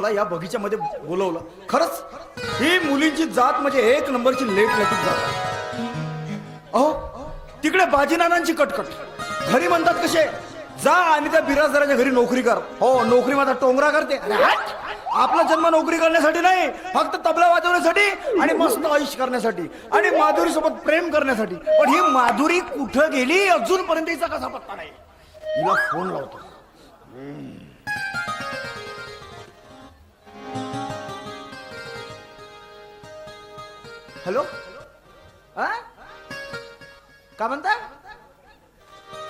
मला या बगीच्यामध्ये बोलवलं. खरंच ही मुलींची जात म्हणजे एक नंबरची लेट लटीक जात. अहो तिकडे बाजीनानांची कटकट. घरी म्हणतात कसे जा आणि त्या बिराजदाराच्या घरी नोकरी कर. हो नोकरी माझा टोंगरा करते. आपला जन्म नोकरी करण्यासाठी नाही फक्त तबला वाजवण्यासाठी आणि मस्त आयुष करण्यासाठी आणि माधुरी सोबत प्रेम करण्यासाठी. पण ही माधुरी कुठं गेली अजूनपर्यंत हिचा कसा पत्ता नाही. तिला फोन लावतो. हॅलो? हा का म्हणता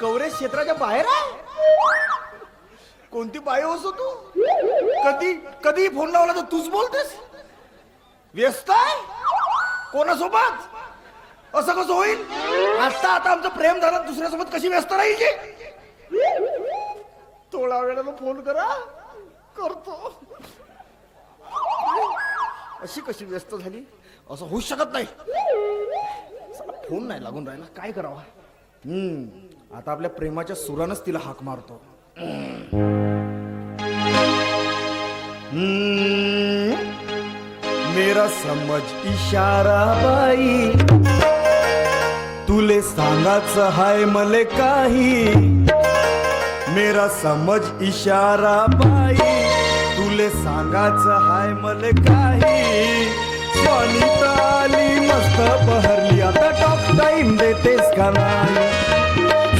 कवरेज क्षेत्राच्या बाहेर आहे? कोणती बाई होतो तू? कधी कधी फोन लावला तर तूच बोलतेस? व्यस्त आहे? कोणासोबत? असं कसं होईल? आता आता आमचं प्रेम झालं दुसऱ्यासोबत कशी व्यस्त राहील थोडा वेळाला फोन करा. करतो. अशी कशी व्यस्त झाली? असं होऊ शकत नाही. फोन नाही लागून राहिला. काय करावा? हम्म आता आपल्या प्रेमाच्या सुरानच तिला हाक मारतो. मेरा समज इशारा बाई. तुले सांगाच हाय मले काही. मेरा समज इशारा बाई. तुले सांगाच हाय मले काही. स्वानीत आली मस्त बहरली. आता टॉप टाइम देतेस का नाही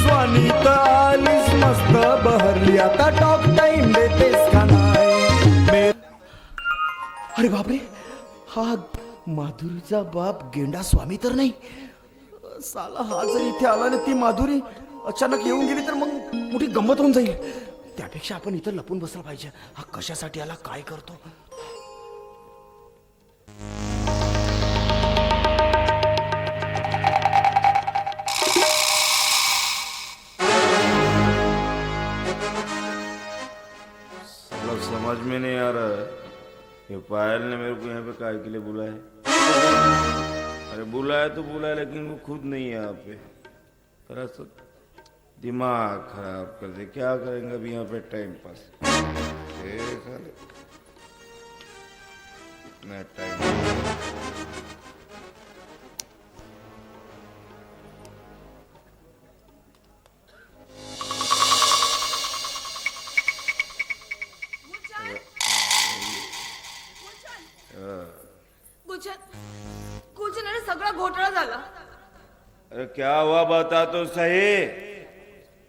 स्वानीत आलीस मस्त बहरली. आता टॉप टाइम देतेस का नाही अरे बापरे. हा माधुरीचा बाप गेंडा स्वामी तर नाही. साला हा जर इथे आला ना ती माधुरी अचानक येऊन गेली तर मग मोठी गंमत होऊन जाईल. त्यापेक्षा आपण इथं लपून बसला पाहिजे. हा कशासाठी आला काय करतो? पायल ने मेरे को यहाँ पे काय के लिए बुलाया। अरे बुलाया तो बुलाया, लेकिन वो खुद नहीं है यहाँ पे। थोड़ा सा दिमाग खराब कर दे। क्या करेंगे अभी यहाँ पे टाइम पास इतना टाइम अरे क्या हुआ बता तो सही।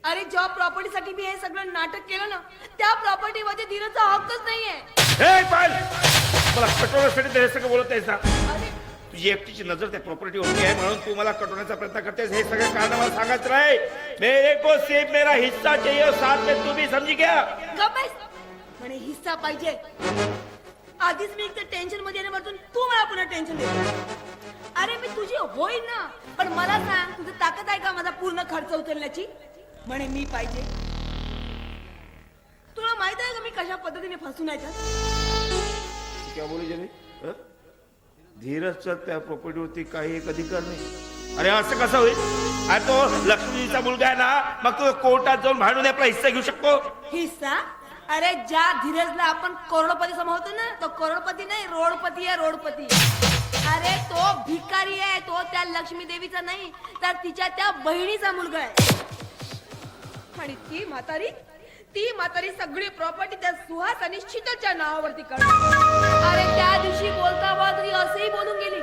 अरे ज्या प्रॉपर्टीसाठी मी हे सगळं नाटक केलं ना त्या प्रॉपर्टी मध्ये धीरजचा हक्कच नाहीये. हे पायल मला कटवण्यासाठी ते हे सगळं बोलत आहेस ना. अरे तुझी एकटीची नजर त्या प्रॉपर्टी होती आहे म्हणून तू मला कटवण्याचा प्रयत्न करतेस हे सगळे कारण मला सांगत राहे मेरे को सिर्फ मेरा हिस्सा चाहिए और साथ में तू भी समझी क्या? गप्प बस. म्हणे हिस्सा पाहिजे. आधीच मी एक टेन्शनमध्ये येण्यापासून तू मला पुन्हा टेन्शन दे अरे मी तुझी होईल ना. पण मला सांग तुझं ताकद आहे का माझा पूर्ण खर्च उचलण्याची? म्हणे मी पाहिजे. तुला माहीत आहे का मी कशा पद्धतीने फसून याच्यात क्या बोली जरी? धीरजचा त्या प्रॉपर्टीवरती काही एक अधिकार नाही. अरे असं कसं होईल? अरे तो लक्ष्मीचा मुलगा आहे ना मग तो कोर्टात जाऊन भांडून आपला हिस्सा घेऊ शकतो? हिस्सा? अरे ज्या धीरजला आपण करोडपती समजतो ना तो करोडपती नाही रोडपती आहे रोडपती अरे तो भिकारी आहे तो त्या लक्ष्मी देवीचा नाही तर तिच्या त्या बहिणीचा मुलगा आहे. आणि ती म्हातारी? ती म्हातारी सगळी प्रॉपर्टी त्या सुहास आणि शीतलच्या नावावरती अरे त्या दिवशी बोलता बोलता ती असंही बोलून गेली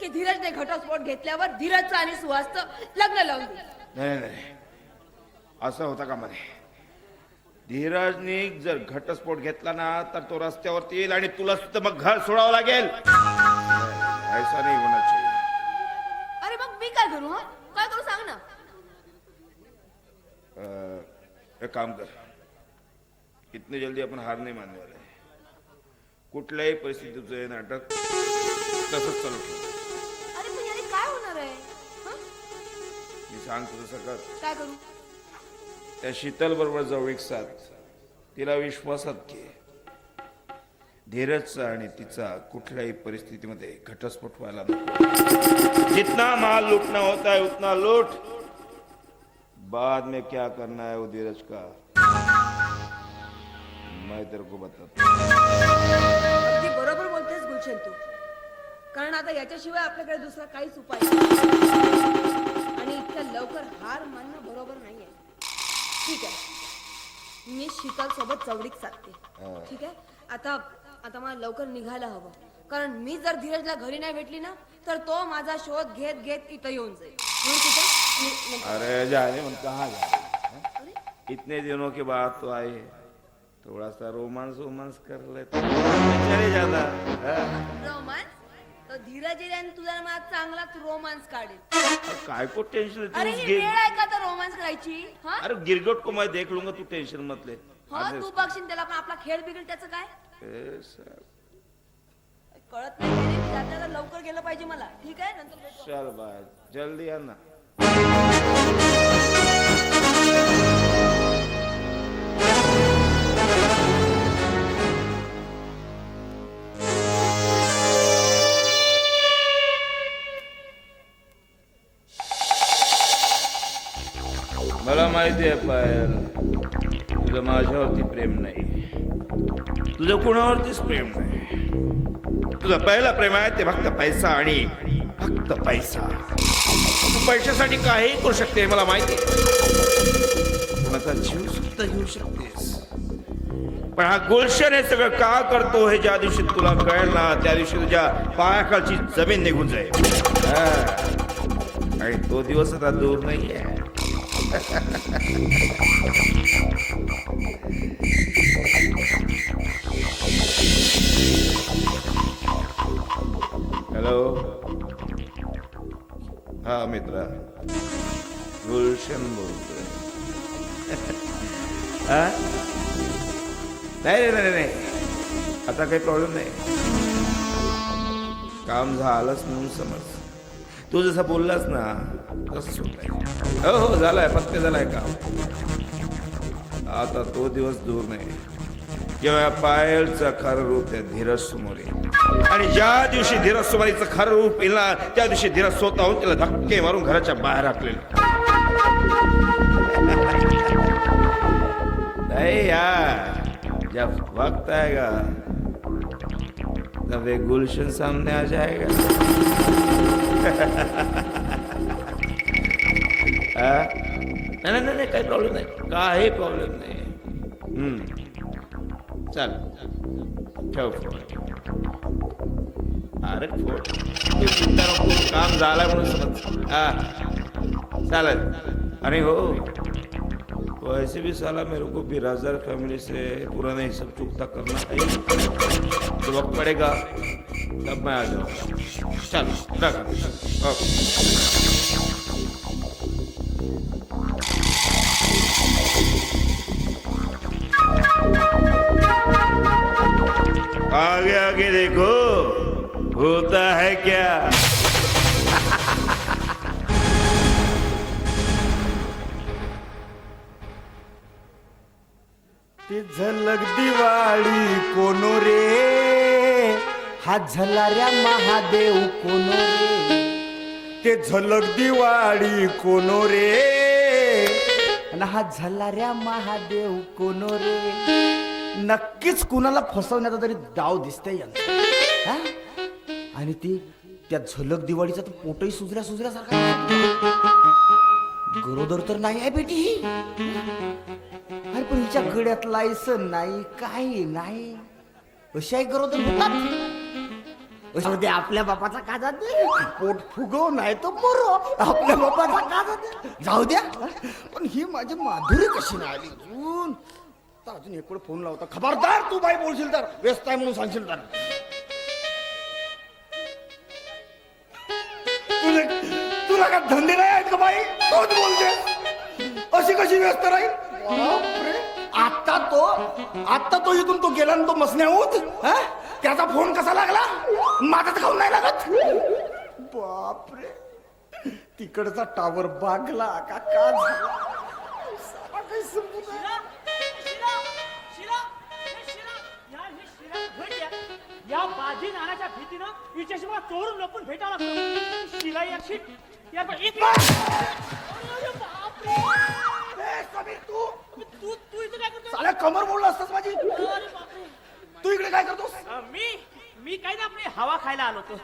की धीरजने घटस्फोट घेतल्यावर धीरजचं आणि सुहासचं लग्न लावून दिलं. नाही नाही, असं होतं का मध्ये धीरजने जर घटस्फोट घेतला ना तर तो रस्त्यावरती येईल आणि तुला सुद्धा मग घर सोडावं लागेल. ऐसा नाही होना चाहिए। अरे मग मी काय करू हा? काय करू सांग ना. अं, एक काम कर. इतने जल्दी आपण हार नाही मानने वाले कुठल्याही परिस्थितीचं हे नाटक तसंच चालू ठेव. अरे पण याने काय होणार आहे हं? मी सांगतो तसं कर. काय करू? त्या शीतल बरोबर जवळ साथ. तिला विश्वासात घे. धीरजचा आणि तिचा कुठल्याही परिस्थितीमध्ये घटस्फोट व्हायला नको. जितना माल लुटना होता है उतना लूट। बाद में क्या करना है वो धीरज का? मैं तेरे को बताता अगदी बरोबर बोलतेस गुलशन तू. कारण आता याच्याशिवाय आपल्याकडे दुसरा काहीच उपाय नाही. आणि इतक्या लवकर हार मानणं बरोबर नाहीये. ठीक आहे. मी शीतल सोबत चवडीक साधते ठीक आहे? आता आता मला लवकर निघायला हवं. कारण मी जर धीरजला घरी नाही भेटली ना तर तो माझा शोध घेत घेत इथं येऊन जाईल. म्हणून मी- अरे जाने मन कहाँ जा? इतने दिनों के बाद तो आए थोड़ा सा रोमांस वोमांस कर लेते चले जाता हाँ? रोमांस? तर धीरज येईल तुझा मला चांगलाच रोमांस काढेल. काय को टेंशन अरे ही वेळ आहे का तर रोमांस करायची? हा? अरे गिरगट को मैं देख लूंगा तू टेंशन मत ले. हा तू बघशील त्याला पण आपला खेळ बिघडेल त्याचं काय. कळत नाही रे. लवकर गेलं पाहिजे मला. ठीक आहे? नंतर चल बाय जल्दी या ना. मला माहिती आहे पायल. तुझं माझ्यावरती प्रेम नाही. तुझं कुणावरतीच प्रेम नाही? तुझं पहिलं प्रेम आहे ते फक्त पैसा आणि फक्त पैसा. तू पैशासाठी काही करू शकते हे मला माहिती कोणाचा जीव सुद्धा घेऊ शकतेस. पण हा गुलशन हे सगळं का करतो हे ज्या दिवशी तुला कळेल ना त्या दिवशी तुझ्या पायाखालची जमीन निघून जाईल. आणि तो दिवस आता दूर नाही आहे हॅलो हा मित्रा। गुलशन बोलतोय नाही रे नाही नाही। आता काही प्रॉब्लेम नाही। काम झालंच म्हणून समज तू जसं बोललास ना तसं हो हो झालाय पत्ते झालाय काम. आता तो दिवस दूर नाही. जेव्हा पायलचं खरं रूप त्या धीरज समोर येईल. आणि ज्या दिवशी धीरज सुमारीचं खरं रूप येणार त्या दिवशी धीरज स्वतःहून त्याला धक्के मारून घराच्या बाहेर हाकलेल. नाही यार जब वक्त आएगा तब एक गुलशन सामने आ जाएगा. नाही नाही नाही काही प्रॉब्लेम नाही. काही प्रॉब्लेम नाही. हम्म. चल. ठेव फोन अरे फोन काम झालं म्हणून समज. हा. चालेल. आणि हो वैसे भी साला मेरे को बिराजर फैमिली से पुराना हिसाब चुकता करना है। तो वक्त पड़ेगा तब मैं आ जाऊंगा। चल रख ओके आगे आगे देखो होता है क्या? ते झलक दिवाळी कोनो रे? हा झलाऱ्या महादेव कोनो रे? ते झलक दिवाळी कोनो रे? आणि हा झलाऱ्या महादेव कोनो रे? नक्कीच कुणाला फसवण्याचा तरी डाव दिसतंय यांचा. हा? आणि ती त्या झलक दिवाळीचा तर पोटही सुजल्या सुजल्यासारखा गरोदर तर नाही आहे बेटी ही. अरे पण हिच्या गड्यात लायसन नाही काही नाही. अशाही गरोदर होतात. अशा दे आपल्या बापाचा काजा दे पोट फुगव नाही तर मरो. आपल्या बापाचा काजा दे जाऊ द्या पण ही माझी माधुरी कशी नाही आली? अजून. तर अजून एकूण फोन लावता. खबरदार तू बाई बोलशील तर. व्यस्त आहे म्हणून सांगशील तर. तुझे तुला का धंदे नाही आहेत का बाई? तोच बोलते अशी कशी व्यस्त राहील? बापरे. आता तो आता तो इथून तो गेला ना तो मसण्याहूत हा? त्याचा फोन कसा लागला? माझाच खाऊन नाही लागत. बापरे. तिकडचा टावर बागला का का झाला? साला काही समजत नाही. या बाजी नाण्याच्या भीतीनं हिच्याशी मला चोरून लपून भेटावं लागतं शिलाई एक शीट या एक बापरे! ए, समीर, तू तू तू इथं काय करतोय साल्या कमर मोडला असतास माझी अरे बापरे! तू इकडे काय करतोस अं, मी मी काय ना आपली हवा खायला आलो होतो.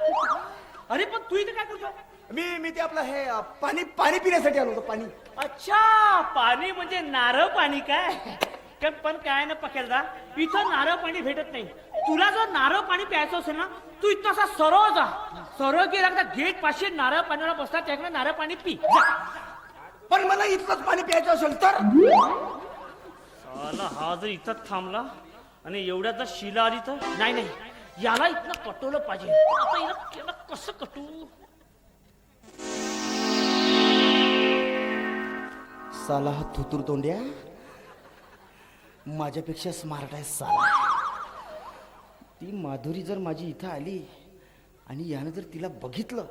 अरे पण तू इथे काय करतो? मी मी ते आपलं हे अ, पाणी पाणी पिण्यासाठी आलो होतो पाणी. अच्छा पाणी म्हणजे नारळ पाणी काय? काय पण काय ना पकेलदा इथं नारळ पाणी भेटत नाही. तुला जर नारळ पाणी प्यायचं असेल ना तू इथं असा सरळ जा. सरळ गेला का गेट पाचशे नारळ पाण्याला बसतात त्याकडे नारळ पाणी पी. जा. पण मला इतकंच पाणी प्यायचं असेल तर? साला हा जर इथं थांबला आणि एवढ्या तर शिला आली तर नाही नाही. याला इथनं कटवलं पाहिजे. आता याला याला कसं कटू साला हा थुतूर तोंड्या? माझ्यापेक्षा स्मार्ट आहे साला. ती माधुरी जर माझी इथं आली आणि यानं जर तिला बघितलं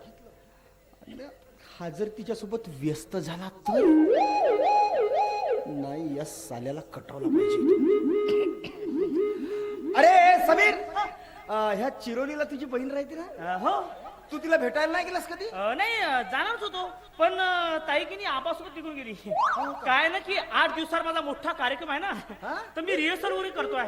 आणि हा जर तिच्यासोबत व्यस्त झाला तर? नाही या साल्याला कटवला पाहिजे. अरे समीर! अं, ह्या चिरोलीला तुझी बहीण राहते ना? अं, हो. तू तिला भेटायला नाही गेलास कधी? अं, नाही अं, जाणारच होतो. पण अं, ताई की नाही आबासोबत निघून गेली काय ना की आठ दिवसावर माझा मोठा कार्यक्रम आहे हा? ना तर मी रिहर्सल वगैरे करतोय.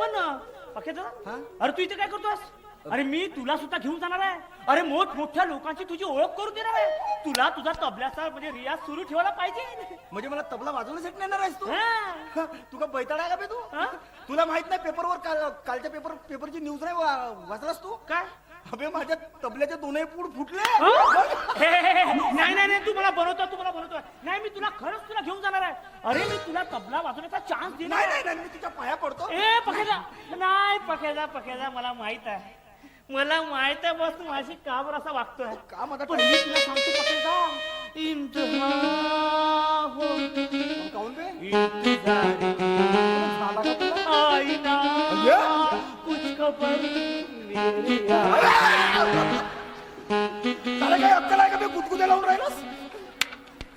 पण अं, पक्या हा? दादा अरे तू इथे काय करतोस? अरे मी तुला सुद्धा घेऊन जाणार आहे. अरे मोठ मोठ्या लोकांची तुझी ओळख करून देणार आहे. तुला तुझा तबल्याचा म्हणजे रियाज सुरू ठेवायला पाहिजे. म्हणजे मला तबला वाजवण्यासाठी नेणार आहेस तू? हा. तू का बैताड आहे का बे तू? हा? तुला माहीत नाही पेपरवर काल कालच्या पेपर पेपरची न्यूज नाही वा- वाचलास तू? काय? अबे माझ्या तबल्याचे दोनही पूड फुटले. हे, हे, हे, नाही नाही नाही. तू मला बनवतो तू मला बनवतोय. नाही मी तुला खरंच तुला घेऊन जाणार आहे. अरे मी तुला तबला वाजवण्याचा चान्स देणार नाही. नाही नाही. मी तुझ्या पाया पडतो. ए पखेजा नाही पखेजा पखेजा मला माहीत आहे. मला माहीत आहे बस माझी का बरं असा वागतोय का माझा पण मी तुला सांगतो इंतहा हो बे झाला का तुला? आईना अय्या. कुछ खबर मेरी यार. त्याला काही अक्कल आहे का बे गुदगुद्या लावून राहिलास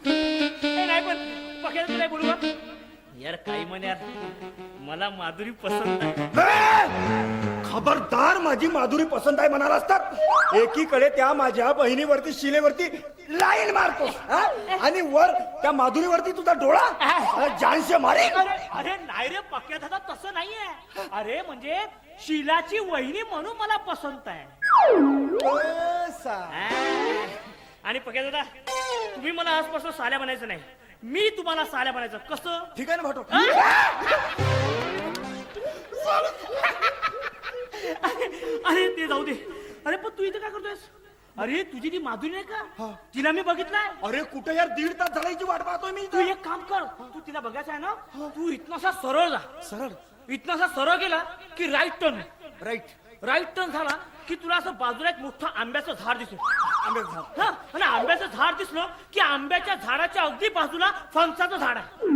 ए, नाही पण पखेजा तुला बोलू का? यार काही म्हण यार. मला माधुरी पसंत आहे! खबरदार माझी माधुरी पसंत आहे म्हणाला असतात एकीकडे त्या माझ्या बहिणीवरती शिलेवरती लाईन मारतोस हा? आणि वर त्या माधुरीवरती तुझा डोळा जानशे मारे. अरे अरे नाही रे पक्या दादा तसं नाहीये. अरे म्हणजे शिलाची वहिनी म्हणून मला पसंत आहे. आ, आणि पक्या दादा तुम्ही मला आजपासून साल्या बनायचं नाही. मी तुम्हाला साल्या बनायचं. कसं? ठीक आहे ना भाटो अरे ते जाऊ दे. अरे पण तू इथे काय करतोयस? अरे तुझी ती माधुरी नाही का? तिला मी बघितलंय. अरे कुठे यार? दीड तास झाल्याची वाट पाहतोय मी तू. एक काम कर. तू तिला बघायचं आहे ना तू इथनासा सरळ जा. सरळ? इथनासा सरळ गेला की right turn right right turn झाला की तुला असं बाजूला एक मोठं आंब्याचं झाड दिसेल. आंब्याचं झाड. हा आणि आंब्याचं झाड दिसलं की आंब्याच्या झाडाच्या अगदी बाजूला फणसाचं झाड आहे.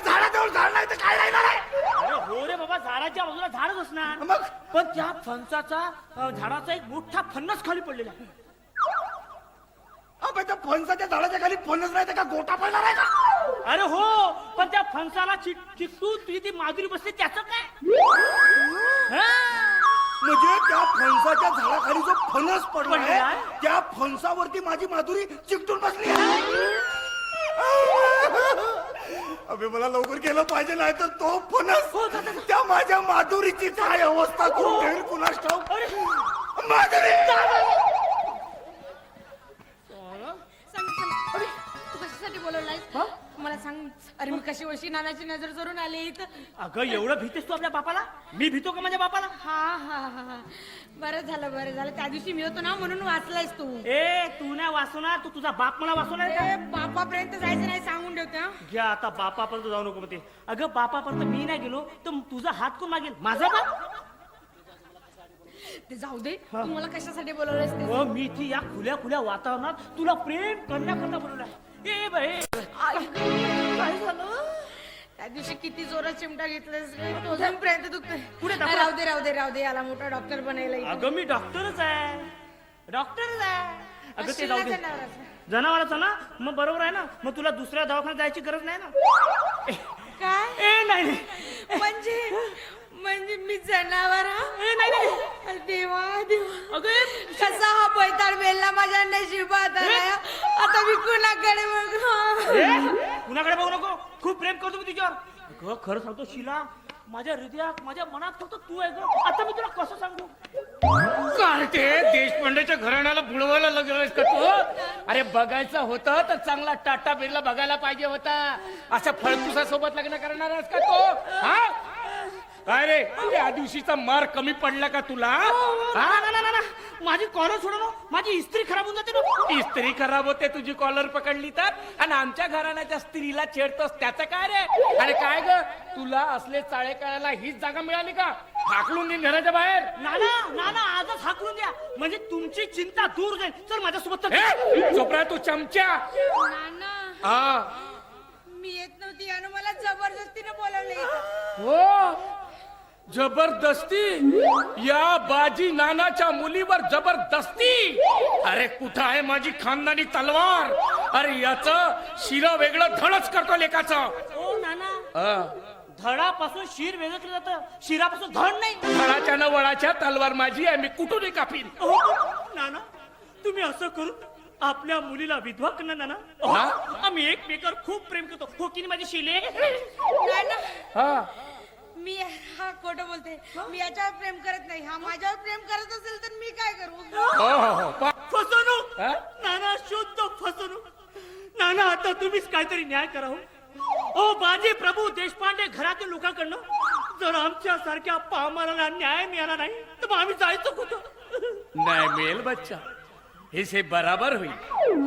झाडाजवळ झाड नाही तर काय राहणार आहे? अरे हो रे बाबा झाडाच्या बाजूला झाडच असणार. मग? पण त्या फणसाचा अं, झाडाचा एक मोठा फणस खाली पडलेला आहे. अबे त्या फणसाच्या झाडाच्या खाली फणस नाही तर का गोटा पडणार आहे का? अरे हो पण त्या फणसाला चिक चिकटू तुझी ती माधुरी बसते त्याचं काय? हा? म्हणजे त्या फणसाच्या झाडाखाली जो फणस पडलाय पडलेला आहे? त्या फणसावरती माझी माधुरी चिकटून बसली. आहे अबे मला लवकर गेलं पाहिजे नाही तर तो हो, फणस त्या माझ्या माधुरीची काय अवस्था करून ठेवील कुणास ठाऊक? अरे. माधुरी! सांग सांग. तू कशासाठी बोलवलायस? मला सांग अरे मी कशी वशी नानाची नजर चोरून आले इथं? अगं एवढं भीतेस तू आपल्या बापाला? मी भीतो का माझ्या बापाला? हा हा हा हा. बरं झालं बरं झालं. त्या दिवशी मी होतो ना म्हणून वाचलायस तू. ए तू नाही वाचवणार तू तुझा बाप मला वाचवणार का? ए, बापापर्यंत जायचं नाही सांगून ठेवते हा. घ्या आता बापापर्यंत जाऊ नको म्हणते. अगं बापापर्यंत मी नाही गेलो तर तुझा हात कोण मागेल? माझा बाप? ते जाऊ दे तू मला कशासाठी बोलवलंयस ते व मी इथे या खुल्या खुल्या वातावरणात तुला प्रेम करण्याकरता बोलवलाय. ए बाई. आई गं, काय झालं? त्या दिवशी किती जोरात चिमटा घेतलास रे. तो अजूनपर्यंत दुखतोय. पुढे दाखव. राहू दे राहू दे राहू दे. याला मोठा डॉक्टर बनायला इथे. अगं मी डॉक्टरच आहे. डॉक्टरच आहे. अगं ते जाऊ दे. शिलाच्या नावाचं. जनावराचं ना? मग बरोबर आहे ना? मग तुला दुसऱ्या दवाखान्यात जायची गरज नाही ना? काय? ए नाही नाही. म्हणजे म्हणजे मी जनावर हा? ए नाही. नाही देवा देवा. अगं कसा हा पैताळ बेलला माझ्या नशिबात आलाय आता मी कुणाकडे बघू? ए, कुणाकडे बघू नको? खूप प्रेम करतो मी तुझ्यावर. अगं खरं सांगतो शिला माझ्या हृदयात माझ्या मनात फक्त तू आहे ग. आता मी तुला कसं सांगू? काय ते देशपांडेच्या घराण्याला बुडवायला लागलास का तू? अरे बघायचं होतं तर चांगला टाटा बिर्ला बघायला पाहिजे होता. अशा फळकुसा सोबत लग्न करणार आहेस का तो? हा? काय रे त्या दिवशीचा मार कमी पडला का तुला? ना, ना, ना, ना, ना. माझी कॉलर सोडा ना. माझी इस्त्री खराब होऊन जाते ना. इस्त्री खराब होते तुझी कॉलर पकडली तर? आणि आमच्या घराण्याच्या स्त्रीला छेडतोस त्याचं काय रे? अरे काय ग? तुला असले चाळे करायला हीच जागा मिळाली का? हाकलून दे घराच्या बाहेर. नाना नाना आजच हाकलून द्या. म्हणजे तुमची चिंता दूर जाईल. चल माझ्यासोबत चल. हे, चोपडा तू चमच्या नाना. हा. मी येत नव्हती आणि मला जबरदस्तीने बोलावलं इथं. हो. जबरदस्ती? या बाजी नानाच्या मुलीवर जबरदस्ती? अरे कुठं आहे माझी खानदानी तलवार? अरे याच शिरा वेगळं धडच करतो लेकाचं. ओ नाना. हा. धडापासून शिर वेगळं केलं जातं. शिरापासून धड नाही. धडाच्या न वळाच्या तलवार माझी आहे मी कुठूनही कापीन? नाना तुम्ही असं करून आपल्या मुलीला विधवा करणार नाना. हा? आम्ही एकमेकावर खूप प्रेम करतो. की नाही माझी शिले. नाना हा. मी हा खोटं बोलते. मी याच्यावर प्रेम करत नाही. हा माझ्यावर प्रेम करत असेल तर मी काय करू? हो हो हो पा- फसवणूक! हा? नाना शुद्ध फसवणूक. नाना आता तुम्हीच काहीतरी न्याय करा हो. ओ बाजी प्रभू देशपांडे घरातील लोकांकडनं जर आमच्या सारख्या पामाराला न्याय मिळाला नाही तर मग आम्ही जायचं कुठं? नाही मिळेल बच्चा. हे से बराबर होईल.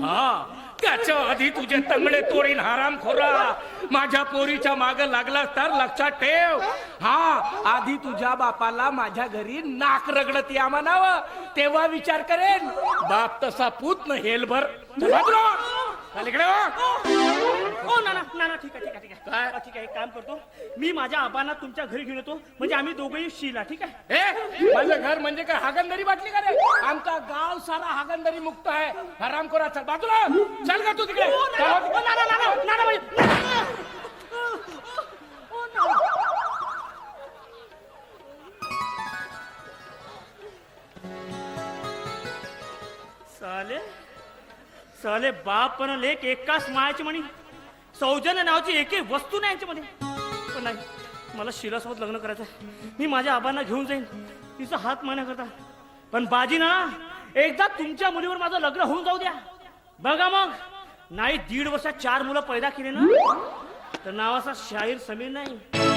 हा. त्याच्या आधी तुझे तंगडे तोडीन हराम खोरा. माझ्या पोरीच्या माग लागला तर लक्षात ठेव. हा आधी तुझ्या बापाला माझ्या घरी नाक रगडत या म्हणावं. तेव्हा विचार करेन. बाप तसा पूत न हेलभर. चला इकडे हो. ओ नाना नाना ठीक आहे ठीक आहे ठीक आहे. काय? हा, ठीक आहे एक काम करतो. मी माझ्या आबांना तुमच्या घरी घेऊन येतो. म्हणजे आम्ही दोघंही शिला ठीक आहे? माझं घर म्हणजे काय हागंदरी बाटली का रे? आमचा गाव सारा हागंदरी मुक्त आहे. हराम खोरा चल बाजूला. चल का तू तिकडे. ओ. ओ. साले साले बाप पण लेख एकाच मायाची म्हणी सौजन्य नावाची एक वस्तू नाही यांच्यामध्ये. पण नाही मला शिलासोबत लग्न करायचं आहे. मी माझ्या आबांना घेऊन जाईन. तिचा हात मारण्याकरता पण बाजी ना एकदा तुमच्या मुलीवर माझं लग्न होऊन जाऊ द्या. बघा मग नाही दीड वर्षात चार मुलं पैदा केली ना तर नावाचा शाहीर समीर नाही.